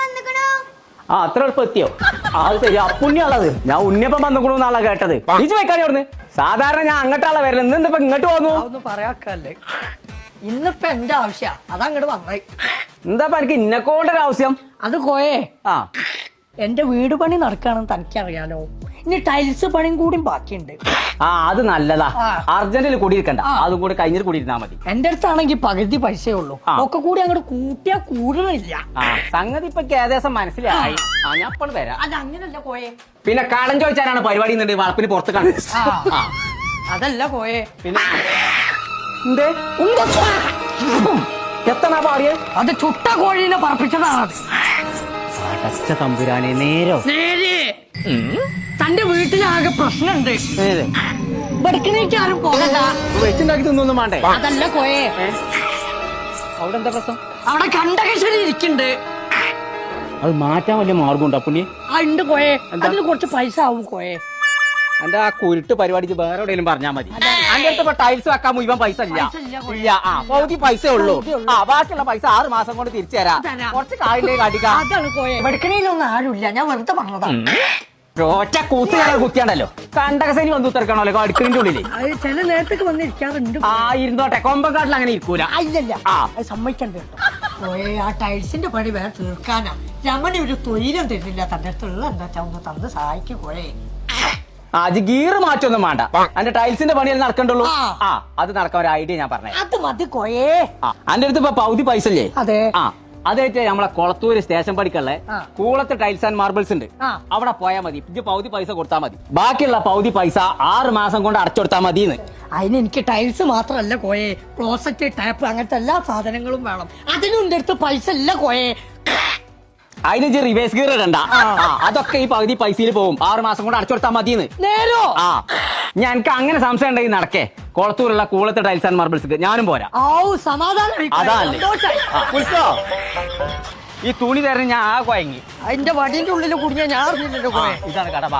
വന്നിക്കണു? ആ അത്ര എളുപ്പം എത്തിയോ ആ അത് ശരി. അപ്പുണ്യുള്ളത് ഞാൻ ഉണ്ണിയപ്പം വന്നിക്കണു എന്നാളാ കേട്ടത്. ഇജ് വെക്കാടി അവിടുന്ന്. സാധാരണ ഞാൻ അങ്ങോട്ടാളെ വരുന്നത് ഇന്ന് എന്താ ഇപ്പൊ ഇങ്ങോട്ട് പോന്നു. അതൊന്നും പറയാക്കല്ലേ. ഇന്നിപ്പോ എന്റെ ആവശ്യ. അതങ്ങോട്ട് വന്നേ. എന്താ എനിക്ക് ഇന്നെക്കൊണ്ടൊരു ആവശ്യം? അത് കോയേ ആ. എന്റെ വീട് പണി നടക്കാണെന്ന് തനിക്കറിയാലോ. ഇനി ടൈൽസ് പണിയും കൂടി ബാക്കിയുണ്ട്. ആ അത് നല്ലതാ. അർജന്റിൽ കൂടിയിരിക്കണ്ട. അതും കൂടി കഴിഞ്ഞിട്ട് കൂടിയിരുന്നാ മതി. എന്റെ അടുത്താണെങ്കിൽ പകുതി പൈസയേ ഉള്ളൂ. ഒക്കെ കൂടി അങ്ങോട്ട് കൂട്ടിയാ കൂടുന്നില്ല സംഗതി ഇപ്പൊ ഏകദേശം മനസ്സിലായി. ആ. ഞാൻ അപ്പോൾ വരാം. അത് അങ്ങനല്ല പോയെ പിന്നെ കടം ചോദിച്ചാലാണ് പരിപാടി എന്നുണ്ട് വളപ്പിന് പുറത്ത് കാണുന്നത് അതല്ല പോയെ പിന്നെ എന്തേ? എത്തണ പാടിയേ? അത് ചുട്ട കോഴീനെ പറപ്പിച്ചതാണ് തമ്പുരാനെ നേരെ? തന്റെ വീട്ടിലാകെ പ്രശ്നമുണ്ട് നേരെ വെടുക്കണേക്ക് ആരും പോകണ്ട. വെച്ചുണ്ടാക്കി തിന്നൊന്നും വേണ്ടേ? അതല്ല കോയേ അവിടെ എന്താ പ്രശ്നം? അവിടെ കണ്ടകശ്ശേരി ഇരിക്കുന്നുണ്ട് അത് മാറ്റാൻ വലിയ മാർഗമുണ്ടോ പുണ്ണി പുണ്യ ഉണ്ട് കോയേ അതിന് കുറച്ച് പൈസ ആവും കോയേ എന്റെ ആ കുരുട്ട് പരിപാടിക്ക് വേറെ എവിടെയെങ്കിലും പറഞ്ഞാൽ മതി. അങ്ങനത്തെ അടുത്ത് ഇപ്പൊ ടൈൽസ് വെക്കാൻ മുഴുവൻ പൈസ ഇല്ല. ഇല്ല, ആ പൗതി പൈസ ഉള്ളൂ. ആ ബാക്കിയുള്ള പൈസ ആറ് മാസം കൊണ്ട് തിരിച്ചു തരാം. കുറച്ച് കാലിലേക്ക് അടിക്കാം വെടുക്കണയിലൊന്നും ആരുമില്ല. ഞാൻ വെറുതെ പറഞ്ഞതാ. ഒറ്റ കൂത്ത് ഞാൻ കുത്തിയാണ്ടല്ലോ കണ്ടകസേനി വന്ന് ഉത്തരക്കണല്ലോ അടുക്കളിന്റെ ഉള്ളിൽ. അത് ചില നേരത്തേക്ക് ആ ഇരുന്നോട്ടെ കൊമ്പങ്കാട്ടിൽ അങ്ങനെ ഇരിക്കൂല. ആ, ആ. അത് സമ്മതിക്കണ്ട കേട്ടോ. കോയേ ആ ടൈൽസിന്റെ പണി വേറെ തീർക്കാനാ. രമണി ഒരു തൊഴിലും തരുന്നില്ല. തന്റെ അടുത്തുള്ള എന്താ വെച്ചാ ഒന്ന് തന്ന് സഹായിക്കും പോയേ. ആ അത് ഗീറ് മാറ്റൊന്നും വേണ്ട. എന്റെ ടൈൽസിന്റെ പണിയല്ലേ നടക്കണ്ടുള്ളൂ? ആ. ആ അത് നടക്കാൻ ഒരു ഐഡിയ ഞാൻ പറഞ്ഞേ. അത് മതി കോയേ. ആ എന്റെ അടുത്ത് ഇപ്പൊ പകുതി പൈസ ഇല്ലേ? അതെ. ആ. അതായിട്ട് നമ്മളെ കൊളത്തൂര് സ്റ്റേഷൻ പടിക്കല്ലേ. കൂളത്ത് ടൈൽസ് ആൻഡ് മാർബിൾസ് ഉണ്ട്. അവിടെ പോയാൽ മതി. ഇത് പകുതി പൈസ കൊടുത്താൽ മതി. ബാക്കിയുള്ള പകുതി പൈസ ആറ് മാസം കൊണ്ട് അടച്ചുകൊടുത്താൽ മതിന്ന്. അതിന് എനിക്ക് ടൈൽസ് മാത്രമല്ല കോയെ. ക്ലോസറ്റ് ടാപ്പ് അങ്ങനത്തെ എല്ലാ സാധനങ്ങളും വേണം. അതിനും അടുത്ത് പൈസ ഇല്ല കോയെ. അതിന് ഇജ്ജ് റിവേഴ്സ് ഗിയർ ഇടണ്ട. അതൊക്കെ ഈ പകുതി പൈസയിൽ പോകും. ആറ് മാസം കൊണ്ട് അടച്ചുകൊടുത്താൽ മതിന്ന്. നേരോ? ആ. ഞാൻ എനിക്ക് അങ്ങനെ സംശയം ഉണ്ടെങ്കിൽ നടക്കേ. കുളത്തൂരുള്ള കൂളത്തെ ടൈൽസ് ആൻഡ് മാർബിൾസ് ഞാനും പോരാ. ഔ സമാധാനം വിളിച്ചോ? ഈ തുണി തരണം ഞാൻ ആ കൊയങ്ങി. അതിന്റെ വടിന്റെ ഉള്ളിൽ കുടുങ്ങിയ ഞാൻ അറിഞ്ഞില്ലല്ലോ ആ, കോയെ ഇതാണ് കട വാ